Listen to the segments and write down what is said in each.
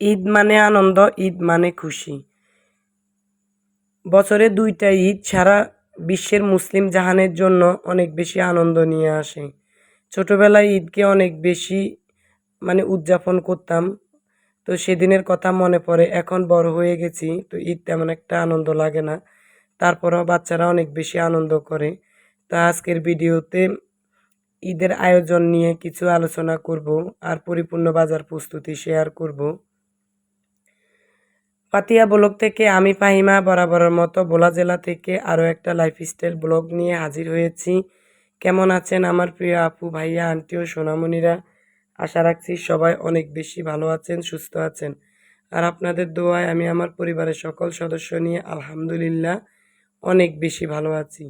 ঈদ মানে আনন্দ, ঈদ মানে খুশি। বছরে দুইটা ঈদ সারা বিশ্বের মুসলিম জাহানের জন্য অনেক বেশি আনন্দ নিয়ে আসে। ছোটোবেলায় ঈদকে অনেক বেশি মানে উদযাপন করতাম। তো সেদিনের কথা মনে পড়ে, এখন বড় হয়ে গেছি, তো ঈদ তেমন একটা আনন্দ লাগে না। তারপরেও বাচ্চারা অনেক বেশি আনন্দ করে। তো আজকের ভিডিওতে ঈদের আয়োজন নিয়ে কিছু আলোচনা করব আর পরিপূর্ণ বাজার প্রস্তুতি শেয়ার করব। পাতিয়া ব্লগ থেকে আমি ফাহিমা বরাবরের মতো বোলা জেলা থেকে আরও একটা লাইফস্টাইল ব্লগ নিয়ে হাজির হয়েছি। কেমন আছেন আমার প্রিয় আপু, ভাইয়া আন্টি ও সোনামণিরা? আশা রাখছি সবাই অনেক বেশি ভালো আছেন, সুস্থ আছেন। আর আপনাদের দোয়ায় আমি আমার পরিবারের সকল সদস্য নিয়ে আলহামদুলিল্লাহ অনেক বেশি ভালো আছি।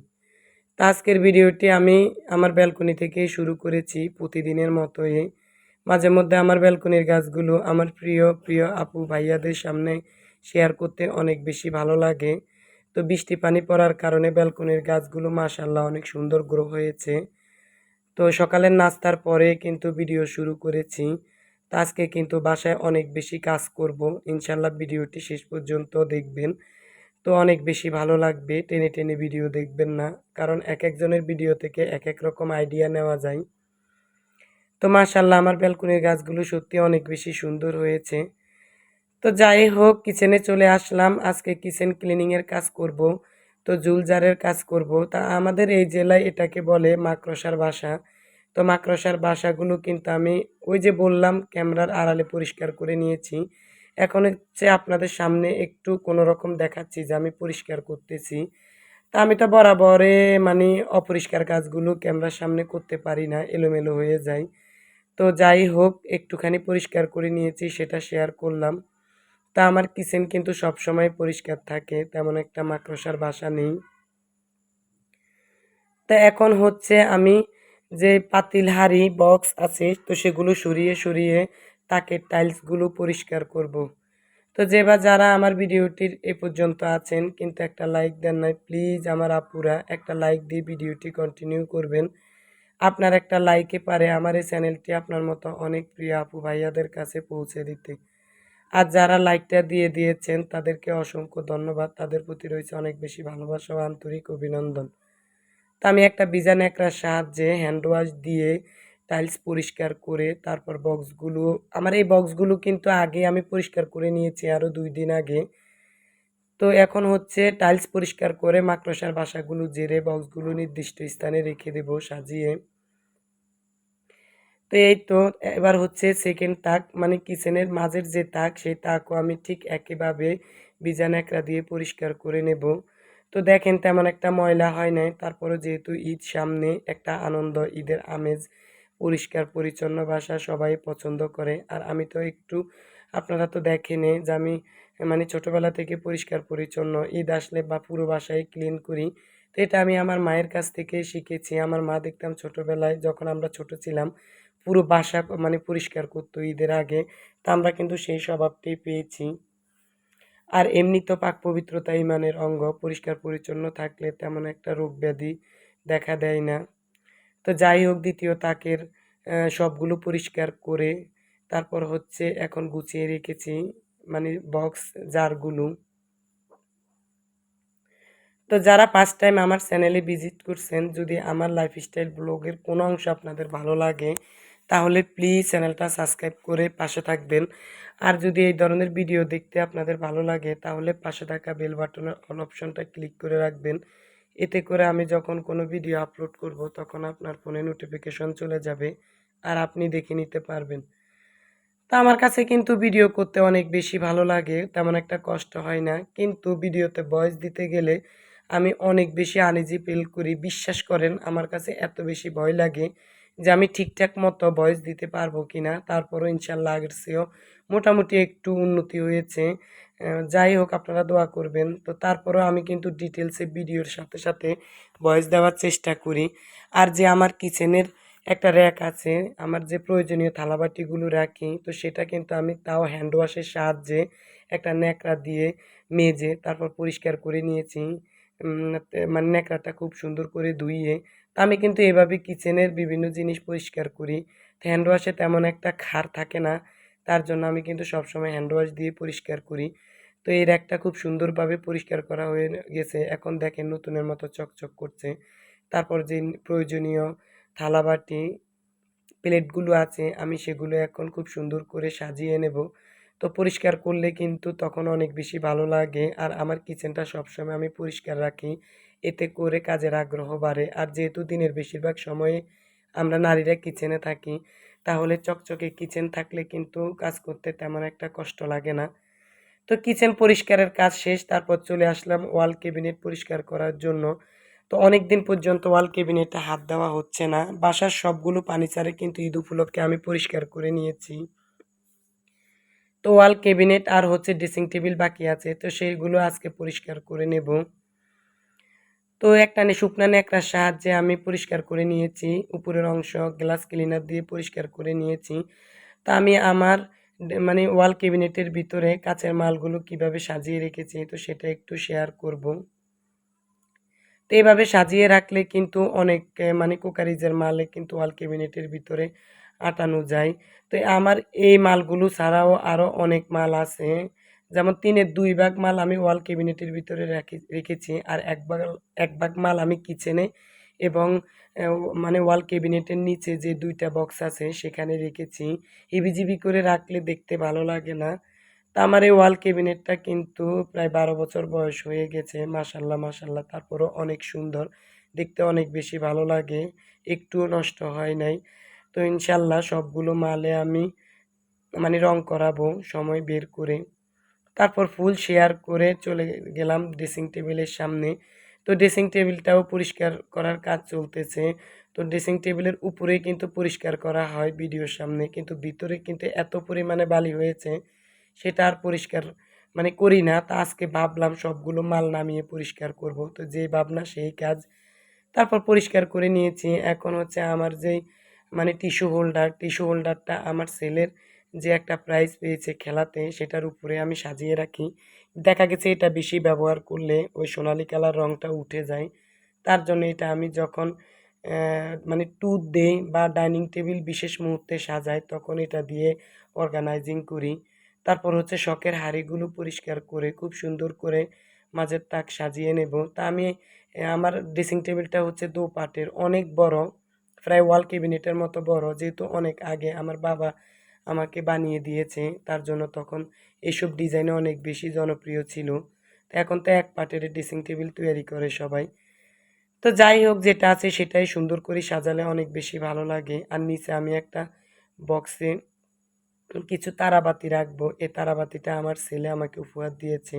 তা আজকের ভিডিওটি আমি আমার ব্যালকনি থেকেই শুরু করেছি প্রতিদিনের মতোই। মাঝে মধ্যে আমার ব্যালকনির গাছগুলো আমার প্রিয় প্রিয় আপু, ভাইয়াদের সামনে শেয়ার করতে অনেক বেশি ভালো লাগে। তো বৃষ্টি পানি পড়ার কারণে ব্যালকনির গাছগুলো মাশাল্লাহ অনেক সুন্দর গ্রো হয়েছে। তো সকালের নাস্তার পরে কিন্তু ভিডিও শুরু করেছি। তো আজকে কিন্তু বাসায় অনেক বেশি কাজ করব। ইনশাল্লাহ ভিডিওটি শেষ পর্যন্ত দেখবেন। তো অনেক বেশি ভালো লাগবে, টেনে টেনে ভিডিও দেখবেন না। কারণ এক একজনের ভিডিও থেকে এক এক রকম আইডিয়া নেওয়া যায়। তো মাশাল্লাহ আমার ব্যালকনির গাছগুলো সত্যি অনেক বেশি সুন্দর হয়েছে। তো যাই হোক কিচেনে চলে আসলাম। আজকে কিচেন ক্লিনিংয়ের কাজ করব, তো জুলজারের কাজ করব। তা আমাদের এই জেলায় এটাকে বলে মাকড়সার বাসা। তো মাকড়সার বাসাগুলো কিন্তু আমি ওই যে বললাম, ক্যামেরার আড়ালে পরিষ্কার করে নিয়েছি। এখন হচ্ছে আপনাদের সামনে একটু কোনো রকম দেখাচ্ছি যে আমি পরিষ্কার করতেছি। তা আমি তো বরাবরে মানে অপরিষ্কার কাজগুলো ক্যামেরার সামনে করতে পারি না, এলোমেলো হয়ে যায়। তো যাই হোক, একটুখানি পরিষ্কার করে নিয়েছি, সেটা শেয়ার করলাম। তা আমার কিচেন কিন্তু সবসময় পরিষ্কার থাকে, তেমন একটা মাকড়সার বাসা নেই। তা এখন হচ্ছে আমি যে পাতিল হাড়ি, বক্স আছে, তো সেগুলো সরিয়ে সরিয়ে তাকের টাইলসগুলো পরিষ্কার করব। তো যে বা যারা আমার ভিডিওটির এ পর্যন্ত আছেন, কিন্তু একটা লাইক দেন নাই, প্লিজ আমার আপুরা একটা লাইক দিয়ে ভিডিওটি কন্টিনিউ করবেন। আপনার একটা লাইকে পারে আমার এই চ্যানেলটি আপনার মতো অনেক প্রিয় আপু ভাইয়াদের কাছে পৌঁছে দিতে। আর যারা লাইকটা দিয়ে দিয়েছেন, তাদেরকে অসংখ্য ধন্যবাদ। তাদের প্রতি রয়েছে অনেক বেশি ভালোবাসা ও আন্তরিক অভিনন্দন। তা আমি একটা বিজান একরার সাহায্যে হ্যান্ড ওয়াশ দিয়ে টাইলস পরিষ্কার করে তারপর বক্সগুলো আমার এই বক্সগুলো কিন্তু আগে আমি পরিষ্কার করে নিয়েছি আরও দুই দিন আগে। তো এখন হচ্ছে টাইলস পরিষ্কার করে মাকড়সার বাসাগুলো জেরে বক্সগুলো নির্দিষ্ট স্থানে রেখে দেবো, সাজিয়ে। তো এই তো এবার হচ্ছে সেকেন্ড তাক মানে কিচেনের মাঝের যে তাক, সেই তাকও আমি ঠিক একইভাবে বিজান একরা দিয়ে পরিষ্কার করে নেব। তো দেখেন তেমন একটা ময়লা হয় নাই তারপরে যেহেতু ঈদ সামনে, একটা আনন্দ, ঈদের আমেজ, পরিষ্কার পরিচ্ছন্ন ভাষা সবাই পছন্দ করে। আর আমি তো একটু, আপনারা তো দেখেনে যে আমি মানে ছোটোবেলা থেকে পরিষ্কার পরিচ্ছন্ন, ঈদ আসলে বা পুরো বাসায় ক্লিন করি, তো এটা আমি আমার মায়ের কাছ থেকে শিখেছি। আমার মা দেখতাম ছোটোবেলায় যখন আমরা ছোট ছিলাম পুরো বাসা মানে পরিষ্কার করতো ঈদের আগে। তা আমরা কিন্তু সেই স্বভাবটাই পেয়েছি। আর এমনি তো পাক পবিত্রতা ইমানের অঙ্গ, পরিষ্কার পরিচ্ছন্ন থাকলে তেমন একটা রোগ ব্যাধি দেখা দেয় না। তো যাই হোক, দ্বিতীয় তাকের সবগুলো পরিষ্কার করে তারপর হচ্ছে এখন গুছিয়ে রেখেছি মানে বক্স জারগুলো তো যারা ফার্স্ট টাইম আমার চ্যানেলে ভিজিট করছেন, যদি আমার লাইফস্টাইল ব্লগের কোনো অংশ আপনাদের ভালো লাগে, তাহলে প্লিজ চ্যানেলটা সাবস্ক্রাইব করে পাশে থাকবেন। আর যদি এই ধরনের ভিডিও দেখতে আপনাদের ভালো লাগে, তাহলে পাশে থাকা বেল বাটনের অল অপশনটা ক্লিক করে রাখবেন। এতে করে আমি যখন কোনো ভিডিও আপলোড করব, তখন আপনার ফোনে নোটিফিকেশন চলে যাবে আর আপনি দেখে নিতে পারবেন। তা আমার কাছে কিন্তু ভিডিও করতে অনেক বেশি ভালো লাগে, তেমন একটা কষ্ট হয় না। কিন্তু ভিডিওতে ভয়েস দিতে গেলে আমি অনেক বেশি আনিজি ফিল করি। বিশ্বাস করেন, আমার কাছে এত বেশি ভয় লাগে যে আমি ঠিকঠাক মতো ভয়েস দিতে পারব কি না তারপরও ইনশাল্লাহ আগের চেয়েও মোটামুটি একটু উন্নতি হয়েছে। যাই হোক, আপনারা দোয়া করবেন। তো তারপরেও আমি কিন্তু ডিটেলসে ভিডিওর সাথে সাথে ভয়েস দেওয়ার চেষ্টা করি। আর যে আমার কিচেনের একটা র্যাক আছে, আমার যে প্রয়োজনীয় থালাবাটিগুলো রাখি, তো সেটা কিন্তু আমি তাও হ্যান্ড ওয়াশের সাহায্যে একটা ন্যাকড়া দিয়ে মেজে তারপর পরিষ্কার করে নিয়েছি। মানে ন্যাকড়াটা খুব সুন্দর করে ধুইয়ে, তা আমি কিন্তু এভাবে কিচেনের বিভিন্ন জিনিস পরিষ্কার করি। হ্যান্ড ওয়াশে তেমন একটা খার থাকে না, তার জন্য আমি কিন্তু সবসময় হ্যান্ড ওয়াশ দিয়ে পরিষ্কার করি। তো এই র্যাকটা খুব সুন্দরভাবে পরিষ্কার করা হয়ে গেছে, এখন দেখেন নতুনের মতো চকচক করছে। তারপর যে প্রয়োজনীয় থালাবাটি প্লেটগুলো আছে, আমি সেগুলো এখন খুব সুন্দর করে সাজিয়ে নেব। তো পরিষ্কার করলে কিন্তু তখন অনেক বেশি ভালো লাগে। আর আমার কিচেনটা সবসময় আমি পরিষ্কার রাখি। এতে করে কাজের আগ্রহ বাড়ে। আর যেহেতু দিনের বেশিরভাগ সময়ে আমরা নারীরা কিচেনে থাকি, তাহলে চকচকে কিচেন থাকলে কিন্তু কাজ করতে তেমন একটা কষ্ট লাগে না। তো কিচেন পরিষ্কারের কাজ শেষ, তারপর চলে আসলাম ওয়াল ক্যাবিনেট পরিষ্কার করার জন্য। তো অনেক দিন পর্যন্ত ওয়াল ক্যাবিনেটে হাত দেওয়া হচ্ছে না। বাসার সবগুলো পানিচারে কিন্তু ঈদ উপলক্ষে আমি পরিষ্কার করে নিয়েছি। তো ওয়াল ক্যাবিনেট আর হচ্ছে ড্রেসিং টেবিল বাকি আছে। তো সেইগুলো আজকে পরিষ্কার করে নেব। তো একটা শুকনা ন্যাকড়ার সাহায্যে আমি পরিষ্কার করে নিয়েছি। উপরের অংশ গ্লাস ক্লিনার দিয়ে পরিষ্কার করে নিয়েছি। তা আমি আমার মানে ওয়াল ক্যাবিনেটের ভিতরে কাঁচের মালগুলো কীভাবে সাজিয়ে রেখেছি তো সেটা একটু শেয়ার করব। তো এভাবে সাজিয়ে রাখলে কিন্তু অনেক মানে কুকারিজের মালে কিন্তু ওয়াল ক্যাবিনেটের ভিতরে আটানো যায়। তো আমার এই মালগুলো ছাড়াও আরও অনেক মাল আছে। যেমন তিনের দুই ভাগ মাল আমি ওয়াল ক্যাবিনেটের ভিতরে রাখি, রেখেছি আর এক ভাগ এক ভাগ মাল আমি কিচেনে এবং মানে ওয়াল ক্যাবিনেটের নিচে যে দুইটা বক্স আছে সেখানে রেখেছি। হিবিজিবি করে রাখলে দেখতে ভালো লাগে না। তা আমার এই ওয়াল ক্যাবিনেটটা কিন্তু প্রায় বারো বছর বয়স হয়ে গেছে। মাসাল্লাহ মাসাল্লাহ তারপরও অনেক সুন্দর। দেখতে অনেক বেশি ভালো লাগে। একটুও নষ্ট হয় নাই। তো ইনশাল্লাহ সবগুলো মালে আমি মানে রং করাবো, সময় বের করে। তারপর ফুল শেয়ার করে চলে গেলাম ড্রেসিং টেবিলের সামনে। তো ড্রেসিং টেবিলটাও পরিষ্কার করার কাজ চলতেছে। তো ড্রেসিং টেবিলের উপরেই কিন্তু পরিষ্কার করা হয় ভিডিওর সামনে, কিন্তু ভিতরে কিন্তু এত পরিমাণে বালি হয়েছে, সেটা আর পরিষ্কার মানে করি না। তা আজকে ভাবলাম সবগুলো মাল নামিয়ে পরিষ্কার করব। তো যে ভাবনা সেই কাজ। তারপর পরিষ্কার করে নিয়েছি। এখন হচ্ছে আমার যেই মানে টিস্যু হোল্ডার টিস্যু হোল্ডারটা আমার ছেলের যে একটা প্রাইজ পেয়েছে খেলাতে সেটার উপরে আমি সাজিয়ে রাখি। দেখা গেছে এটা বেশি ব্যবহার করলে ওই সোনালি কালার রঙটা উঠে যায়। তার জন্য এটা আমি যখন মানে টুথ দেই বা ডাইনিং টেবিল বিশেষ মুহূর্তে সাজাই তখন এটা দিয়ে অর্গানাইজিং করি। তারপর হচ্ছে শখের হাঁড়িগুলো পরিষ্কার করে, খুব সুন্দর করে মাঝের তাক সাজিয়ে নেব। তা আমি, আমার ড্রেসিং টেবিলটা হচ্ছে দু পাটের অনেক বড়। প্রায় ওয়াল ক্যাবিনেটের মতো বড়, যেহেতু অনেক আগে আমার বাবা আমাকে বানিয়ে দিয়েছে, তার জন্য তখন এসব ডিজাইনে অনেক বেশি জনপ্রিয় ছিল। তো এখন তো এক পাটের ড্রেসিং টেবিল তৈরি করে সবাই। তো যাই হোক, যেটা আছে সেটাই সুন্দর করে সাজালে অনেক বেশি ভালো লাগে। আর নিচে আমি একটা বক্সে কিছু তারাবাতি রাখব। এই তারাবাতিটা আমার ছেলে আমাকে উপহার দিয়েছে।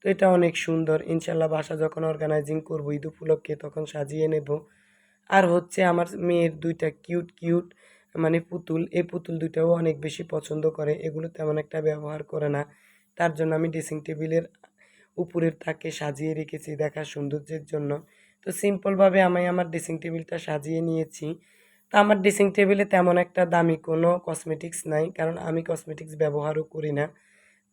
তো এটা অনেক সুন্দর। ইনশাল্লাহ বাসা যখন অর্গানাইজিং করব ঈদ উপলক্ষে তখন সাজিয়ে নেব। আর হচ্ছে আমার মেয়ের দুইটা কিউট কিউট মানে পুতুল, এই পুতুল দুইটাও অনেক বেশি পছন্দ করে। এগুলো তেমন একটা ব্যবহার করে না। তার জন্য আমি ড্রেসিং টেবিলের উপরের তাকে সাজিয়ে রেখেছি দেখার সৌন্দর্যের জন্য। তো সিম্পলভাবে আমি আমার ড্রেসিং টেবিলটা সাজিয়ে নিয়েছি। তো আমার ড্রেসিং টেবিলে তেমন একটা দামি কোনো কসমেটিক্স নাই, কারণ আমি কসমেটিক্স ব্যবহারও করি না।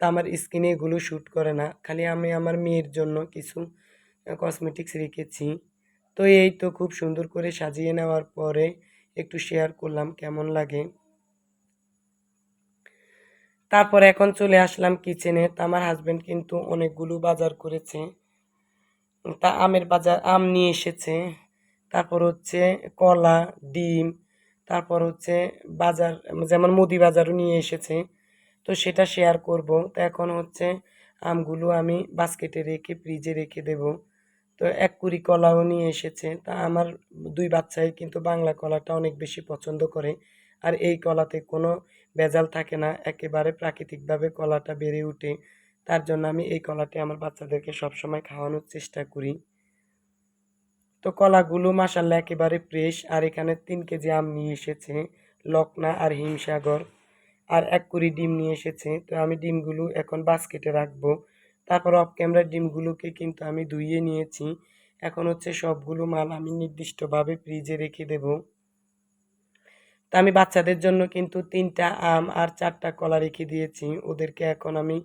তা আমার স্কিনে এগুলো শ্যুট করে না। খালি আমি আমার মেয়ের জন্য কিছু কসমেটিক্স রেখেছি। তো এই তো খুব সুন্দর করে সাজিয়ে নেওয়ার পরে একটু শেয়ার করলাম, কেমন লাগে। তারপর এখন চলে আসলাম কিচেনে তা আমার হাজব্যান্ড কিন্তু অনেকগুলো বাজার করেছে। তা আমের বাজার, আম নিয়ে এসেছে। তারপর হচ্ছে কলা, ডিম, তারপর হচ্ছে বাজার, যেমন মুদি বাজারও নিয়ে এসেছে। তো সেটা শেয়ার করব। তো এখন হচ্ছে আমগুলো আমি বাস্কেটে রেখে ফ্রিজে রেখে দেব। তো এক কুড়ি কলাও নিয়ে এসেছে। তা আমার দুই বাচ্চাই কিন্তু বাংলা কলাটা অনেক বেশি পছন্দ করে। আর এই কলাতে কোনো ভেজাল থাকে না, একেবারে প্রাকৃতিকভাবে কলাটা বেড়ে ওঠে তার জন্য আমি এই কলাটি আমার বাচ্চাদেরকে সবসময় খাওয়ানোর চেষ্টা করি। তো কলাগুলো মাসাল্লাহ একেবারে ফ্রেশ আর এখানে তিন কেজি আম নিয়ে এসেছে, লকনা আর হিমসাগর। আর এক কুড়ি ডিম নিয়ে এসেছে, তো আমি ডিমগুলো এখন বাস্কেটে রাখব। তারপর অফ ক্যামেরা ডিমগুলোকে কিন্তু আমি ধুইয়ে নিয়েছি। এখন হচ্ছে সবগুলো মাল আমি নির্দিষ্টভাবে ফ্রিজে রেখে দেব। তা আমি বাচ্চাদের জন্য কিন্তু তিনটা আম আর চারটা কলা রেখে দিয়েছি। ওদেরকে এখন আমি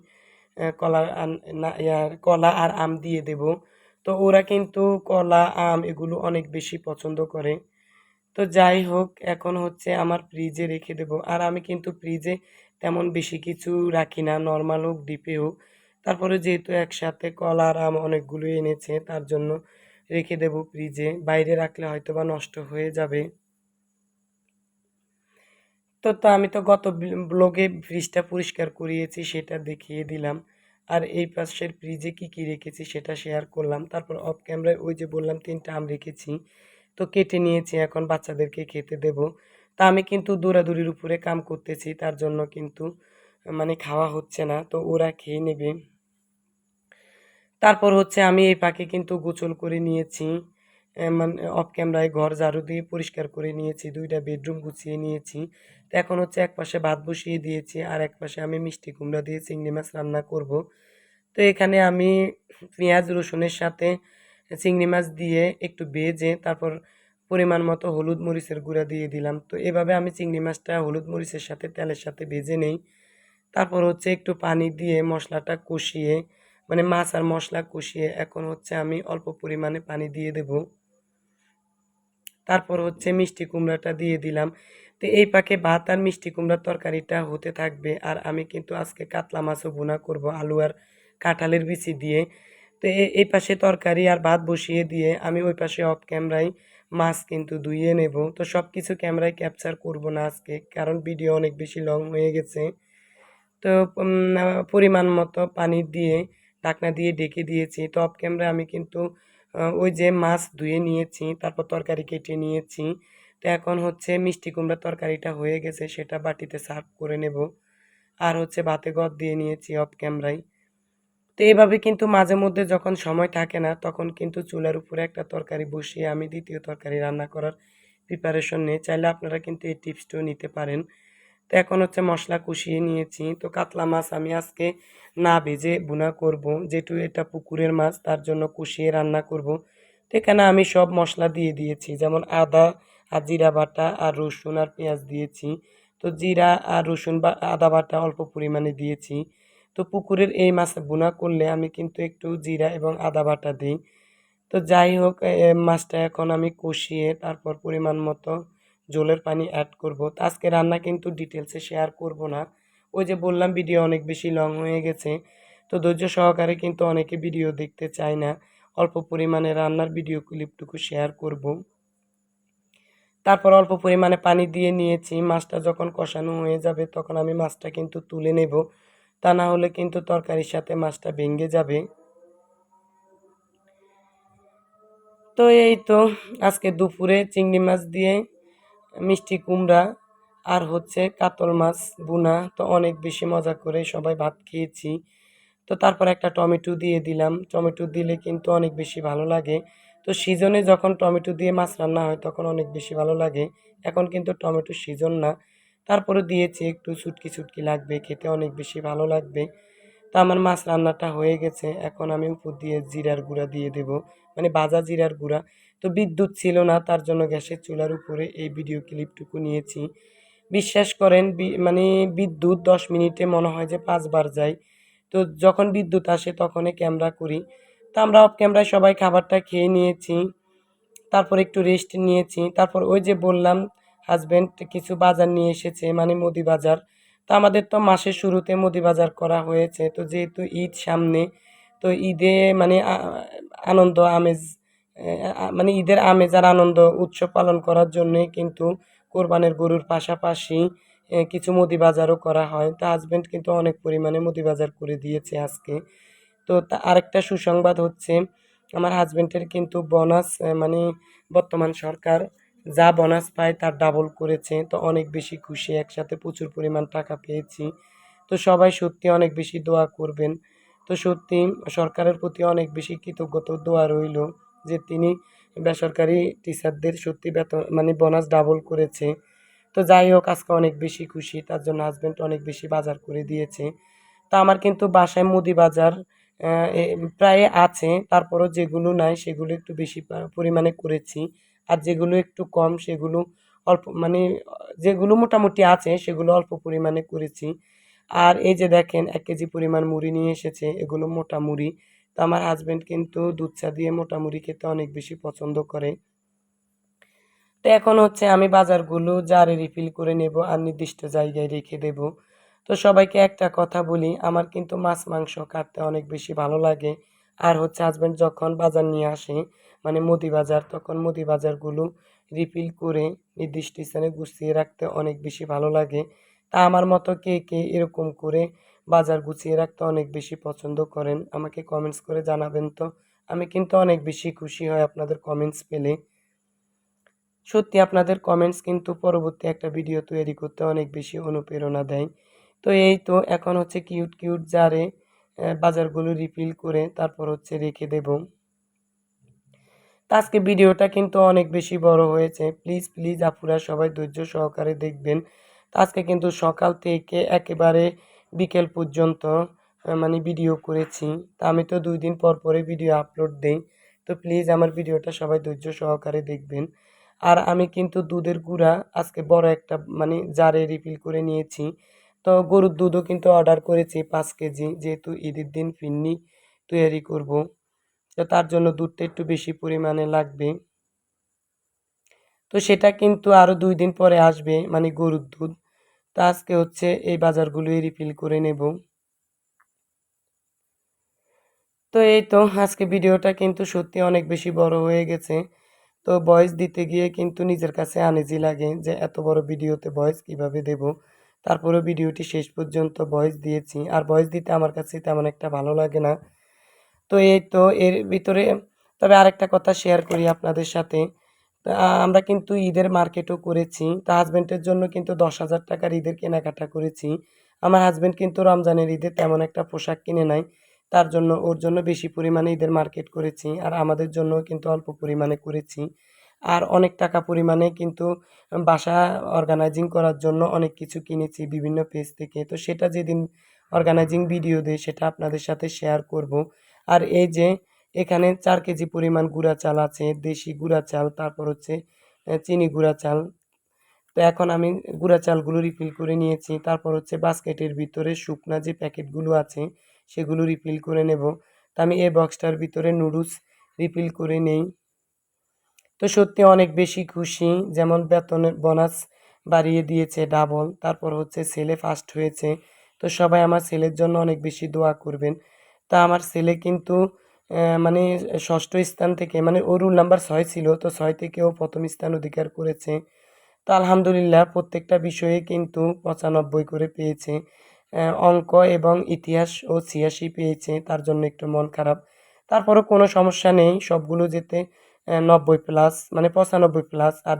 কলা কলা আর আম দিয়ে দেব। তো ওরা কিন্তু কলা, আম এগুলো অনেক বেশি পছন্দ করে। তো যাই হোক, এখন হচ্ছে আমার ফ্রিজে রেখে দেব। আর আমি কিন্তু ফ্রিজে তেমন বেশি কিছু রাখি না। নর্মাল হোক ডিপে হোক। তারপরে যেহেতু একসাথে কলা আর আম অনেকগুলো এনেছে, তার জন্য রেখে দেবো ফ্রিজে। বাইরে রাখলে হয়তো বা নষ্ট হয়ে যাবে। তো তো আমি তো গত ব্লগে ফ্রিজটা পরিষ্কার করিয়েছি, সেটা দেখিয়ে দিলাম। আর এই পাশের ফ্রিজে কি কি রেখেছি সেটা শেয়ার করলাম। তারপর অফ ক্যামেরায় ওই যে বললাম, তিনটা আম রেখেছি। তো কেটে নিয়েছি, এখন বাচ্চাদেরকে খেতে দেব। তা আমি কিন্তু দৌড়াদৌড়ির উপরে কাম করতেছি, তার জন্য কিন্তু মানে খাওয়া হচ্ছে না। তো ওরা খেয়ে নেবে। তারপর হচ্ছে আমি এই পাখি কিন্তু গোসল করে নিয়েছি মানে অফ ক্যামেরায় ঘর ঝাড়ু দিয়ে পরিষ্কার করে নিয়েছি, দুইটা বেডরুম গুছিয়ে নিয়েছি। তো এখন হচ্ছে এক পাশে ভাত বসিয়ে দিয়েছি আর এক পাশে আমি মিষ্টি কুমড়া দিয়ে চিংড়ি মাছ রান্না করব। তো এখানে আমি পেঁয়াজ রসুনের সাথে চিংড়ি মাছ দিয়ে একটু ভেজে তারপর পরিমাণ মতো হলুদ মরিচের গুঁড়া দিয়ে দিলাম। তো এভাবে আমি চিংড়ি মাছটা হলুদ মরিচের সাথে তেলের সাথে ভেজে নেই। তারপর হচ্ছে একটু পানি দিয়ে মশলাটা কষিয়ে মানে মাছ আর মশলা কষিয়ে এখন হচ্ছে আমি অল্প পরিমাণে পানি দিয়ে দেব। তারপর হচ্ছে মিষ্টি কুমড়াটা দিয়ে দিলাম। তো এই পাকে ভাত আর মিষ্টি কুমড়ার তরকারিটা হতে থাকবে আর আমি কিন্তু আজকে কাতলা মাছও বোনা করব আলু আর কাঁঠালের বিচি দিয়ে। তো এই পাশে তরকারি আর ভাত বসিয়ে দিয়ে আমি ওই পাশে অফ ক্যামেরায় মাছ কিন্তু ধুইয়ে নেব। তো সব কিছু ক্যামেরায় ক্যাপচার করব না আজকে কারণ ভিডিও অনেক বেশি লং হয়ে গেছে। তো পরিমাণ মতো পানি দিয়ে ঢাকনা দিয়ে ডেকে দিয়েছি। তো অফ ক্যামেরা আমি কিন্তু ওই যে মাছ ধুয়ে নিয়েছি, তারপর তরকারি কেটে নিয়েছি। তো এখন হচ্ছে মিষ্টি কুমড়ার তরকারিটা হয়ে গেছে, সেটা বাটিতে সার্ভ করে নেব। আর হচ্ছে ভাতে গদ দিয়ে নিয়েছি অফ ক্যামেরায়। তো এইভাবে কিন্তু মাঝে মধ্যে যখন সময় থাকে না, তখন কিন্তু চুলার উপরে একটা তরকারি বসিয়ে আমি দ্বিতীয় তরকারি রান্না করার প্রিপারেশন নিই। চাইলে আপনারা কিন্তু এই টিপসটাও নিতে পারেন। তো এখন হচ্ছে মশলা কষিয়ে নিয়েছি। তো কাতলা মাছ আমি আজকে না ভেজে বুনা করব। যেটু এটা পুকুরের মাছ, তার জন্য কষিয়ে রান্না করব। তো এখানে আমি সব মশলা দিয়ে দিয়েছি। যেমন আদা, আর জিরা বাটা, আর রসুন, আর পেঁয়াজ দিয়েছি। তো জিরা আর রসুন বা আদা বাটা অল্প পরিমাণে দিয়েছি। তো পুকুরের এই মাছ বোনা করলে আমি কিন্তু একটু জিরা এবং আদা বাটা দিই। তো যাই হোক মাছটা এখন আমি কষিয়ে তারপর পরিমাণ মতো জলের পানি অ্যাড করব। তো আজকে রান্না কিন্তু ডিটেলসে শেয়ার করব না। ওই যে বললাম ভিডিও অনেক বেশি লং হয়ে গেছে, তো ধৈর্য সহকারে কিন্তু অনেকে ভিডিও দেখতে চায় না। অল্প পরিমাণে রান্নার ভিডিও ক্লিপটুকু শেয়ার করব। তারপর অল্প পরিমাণে পানি দিয়ে নিয়েছি। মাছটা যখন কষানো হয়ে যাবে তখন আমি মাছটা কিন্তু তুলে নেব। তা না হলে কিন্তু তরকারির সাথে মাছটা ভেঙে যাবে। তো এই তো, আজকে দুপুরে চিংড়ি মাছ দিয়ে মিষ্টি কুমড়া আর হচ্ছে কাতল মাছ বুনা তো অনেক বেশি মজা করে সবাই ভাত খেয়েছি। তো তারপর একটা টমেটো দিয়ে দিলাম। টমেটো দিলে কিন্তু অনেক বেশি ভালো লাগে। তো সিজনে যখন টমেটো দিয়ে মাছ রান্না হয়, তখন অনেক বেশি ভালো লাগে। এখন কিন্তু টমেটো সিজন না। তারপরে দিয়েছি একটু ছুটকি ছুটকি লাগবে, খেতে অনেক বেশি ভালো লাগবে। তো আমার মাছ রান্নাটা হয়ে গেছে। এখন আমি উপর দিয়ে জিরার গুঁড়া দিয়ে দেব। মানে বাজা জিরার গুঁড়া। তো বিদ্যুৎ ছিল না, তার জন্য গ্যাসের চুলার উপরে এই ভিডিও ক্লিপটুকু নিয়েছি। বিশ্বাস করেন মানে বিদ্যুৎ দশ মিনিটে মনে হয় যে পাঁচবার যায়। তো যখন বিদ্যুৎ আসে তখনই ক্যামেরা করি। তো আমরা অফ ক্যামেরায় সবাই খাবারটা খেয়ে নিয়েছি, তারপর একটু রেস্ট নিয়েছি। তারপর ওই যে বললাম হাজব্যান্ড কিছু বাজার নিয়ে এসেছে মানে মুদি বাজার। তো আমাদের তো মাসের শুরুতে মুদি বাজার করা হয়েছে। তো যেহেতু ঈদ সামনে, তো ঈদে মানে আনন্দ, আমেজ মানে ঈদের আমেজ আর আনন্দ উৎসব পালন করার জন্যে কিন্তু কোরবানের গরুর পাশাপাশি কিছু মুদি বাজারও করা হয়। তো হাজব্যান্ড কিন্তু অনেক পরিমাণে মুদি বাজার করে দিয়েছে আজকে। তো আরেকটা সুসংবাদ হচ্ছে, আমার হাজব্যান্ডের কিন্তু বোনাস মানে বর্তমান সরকার যা বোনাস পায় তার ডাবল করেছে। তো অনেক বেশি খুশি, একসাথে প্রচুর পরিমাণ টাকা পেয়েছি। তো সবাই সত্যি অনেক বেশি দোয়া করবেন। তো সত্যি সরকারের প্রতি অনেক বেশি কৃতজ্ঞত দোয়া রইল। যে তিনি বেসরকারি টিচারদের সত্যি বেতন মানে বোনাস ডাবল করেছে। তো যাই হোক, আজকে অনেক বেশি খুশি, তার জন্য হাজব্যান্ড অনেক বেশি বাজার করে দিয়েছে। তা আমার কিন্তু বাসায় মুদি বাজার প্রায় আছে, তারপরও যেগুলো নাই, সেগুলো একটু বেশি পরিমাণে করেছি। আর যেগুলো একটু কম, সেগুলো অল্প মানে যেগুলো মোটামুটি আছে, সেগুলো অল্প পরিমাণে করেছি। আর এই যে দেখেন, এক কেজি পরিমাণ মুড়ি নিয়ে এসেছে, এগুলো মোটা মুড়ি। তো আমার হাজব্যান্ড কিন্তু দুধ চা দিয়ে মোটা মুড়ি খেতে অনেক বেশি পছন্দ করে। তো এখন হচ্ছে আমি বাজারগুলো জারে রিফিল করে নেব আর নির্দিষ্ট জায়গায় রেখে দেব। তো সবাইকে একটা কথা বলি, আমার কিন্তু মাছ মাংস কাটতে অনেক বেশি ভালো লাগে। আর হচ্ছে হাজব্যান্ড যখন বাজার নিয়ে আসে মানে মুদি বাজার, তখন মুদি বাজারগুলো রিফিল করে নির্দিষ্ট স্থানে গুছিয়ে রাখতে অনেক বেশি ভালো লাগে। তা আমার মতো কে কে এরকম করে বাজার গুছিয়ে রাখতে অনেক বেশি পছন্দ করেন। আমাকে কমেন্টস করে জানাবেন তো। আমি কিন্তু অনেক বেশি খুশি হয় আপনাদের কমেন্টস পেলে। সত্যি আপনাদের কমেন্টস কিন্তু পরবর্তী একটা ভিডিও তৈরি করতে অনেক বেশি অনুপ্রেরণা দেয়। তো এই তো, এখন হচ্ছে কিউট কিউট জারে বাজারগুলো রিফিল করে তারপর হচ্ছে রেখে দেব। আজকে ভিডিওটা কিন্তু অনেক বেশি বড় হয়েছে। প্লিজ প্লিজ আপুরা সবাই ধৈর্য সহকারে দেখবেন। আজকে কিন্তু সকাল থেকে একেবারে বিকেল পর্যন্ত মানে ভিডিও করেছি। তা আমি তো দুই দিন পর পরে ভিডিও আপলোড দেই। তো প্লিজ আমার ভিডিওটা সবাই ধৈর্য সহকারে দেখবেন। আর আমি কিন্তু দুধের গুঁড়া আজকে বড় একটা মানে জারে রিফিল করে নিয়েছি। তো গরুর দুধও কিন্তু অর্ডার করেছি পাঁচ কেজি, যেহেতু ঈদের দিন ফিরনি তৈরি করব। তো তার জন্য দুধটা একটু বেশি পরিমাণে লাগবে। তো সেটা কিন্তু আরও দুই দিন পরে আসবে মানে গরুর দুধ। তো আজকে হচ্ছে এই বাজারগুলোই রিফিল করে নেব। তো এই তো আজকে ভিডিওটা কিন্তু সত্যি অনেক বেশি বড় হয়ে গেছে। তো ভয়েস দিতে গিয়ে কিন্তু নিজের কাছে আনেজি লাগে যে এত বড় ভিডিওতে ভয়েস কীভাবে দেব? তারপরে ভিডিওটি শেষ পর্যন্ত ভয়েস দিয়েছি। আর ভয়েস দিতে আমার কাছে তেমন একটা ভালো লাগে না। তো এই তো এর ভিতরে, তবে আরেকটা কথা শেয়ার করি আপনাদের সাথে। আমরা কিন্তু ঈদের মার্কেটও করেছি। তা হাজব্যান্ডের জন্য কিন্তু দশ হাজার টাকার ঈদের কেনাকাটা করেছি। আমার হাজব্যান্ড কিন্তু রমজানের ঈদে তেমন একটা পোশাক কিনে নাই। তার জন্য, ওর জন্য বেশি পরিমাণে ঈদের মার্কেট করেছি। আর আমাদের জন্য কিন্তু অল্প পরিমাণে করেছি। আর অনেক টাকা পরিমাণে কিন্তু বাসা অর্গানাইজিং করার জন্য অনেক কিছু কিনেছি বিভিন্ন পেজ থেকে। তো সেটা যেদিন অর্গানাইজিং ভিডিও দেয়, সেটা আপনাদের সাথে শেয়ার করব। আর এই যে এখানে চার কেজি পরিমাণ গুঁড়া চাল আছে, দেশি গুঁড়া চাল, তারপর হচ্ছে চিনি গুঁড়া চাল। তো এখন আমি গুঁড়া চালগুলো রিফিল করে নিয়েছি। তারপর হচ্ছে বাস্কেটের ভিতরে শুকনা যে প্যাকেটগুলো আছে, সেগুলো রিফিল করে নেব। তো আমি এই বক্সটার ভিতরে নুডলস রিফিল করে নেই। তো সত্যি অনেক বেশি খুশি, যেমন বেতনের বোনাস বাড়িয়ে দিয়েছে ডাবল তারপর হচ্ছে ছেলে ফার্স্ট হয়েছে। তো সবাই আমার ছেলের জন্য অনেক বেশি দোয়া করবেন। তা আমার ছেলে কিন্তু মানে ষষ্ঠ স্থান থেকে মানে ও রুল নাম্বার ছয় ছিল, তো ছয় থেকেও প্রথম স্থান অধিকার করেছে। তো আলহামদুলিল্লাহ প্রত্যেকটা বিষয়ে কিন্তু পঁচানব্বই করে পেয়েছে। অঙ্ক এবং ইতিহাস ও ছিয়াশি পেয়েছে, তার জন্য একটু মন খারাপ। তারপরও কোনো সমস্যা নেই, সবগুলো যেতে নব্বই প্লাস মানে পঁচানব্বই প্লাস আর